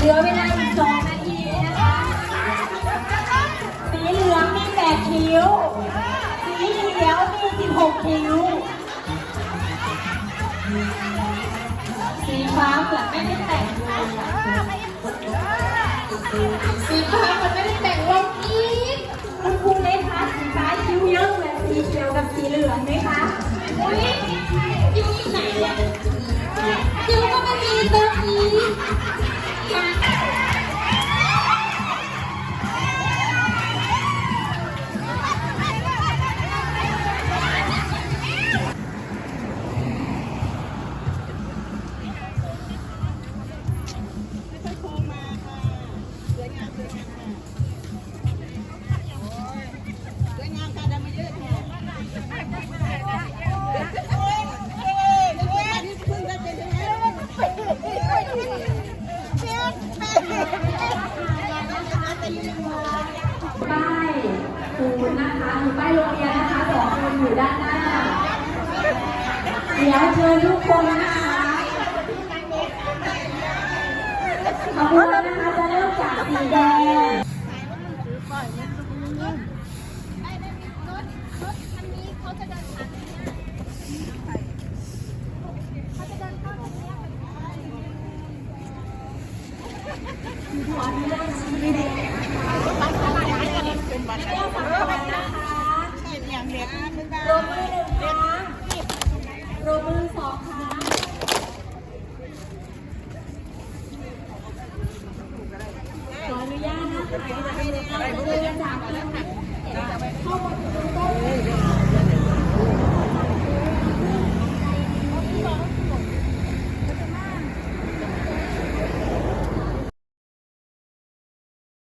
เหลือเวลาอีกสองนาทีนะคะสีเหลืองมีแปดคิ้ว สีเขียวมีสิบหกคิ้ว สีฟ้าเหมือนไม่ได้แต่งเลยอะสีฟ้ามันไม่ได้แต่งลงอีกคุณครูไหมคะสีฟ้าคิ้วเยอะเหมือนสีเขียวกับสีเหลืองไหมคะอุ้ยคิ้วไหนอะคิ้ คูณนะคะอยู่ป้โรงเรียนนะคะสองคนอยู่ด้านหน้า เดี๋ยวเชิญทุกคนนะคะขอบคุณนะคะจะเริ่มจากสีแดงเป็นบัตร รวมมือหนึ่งค่ะรวมมือสองค่ะขออนุญาตนะคะเดินจากเพื่อ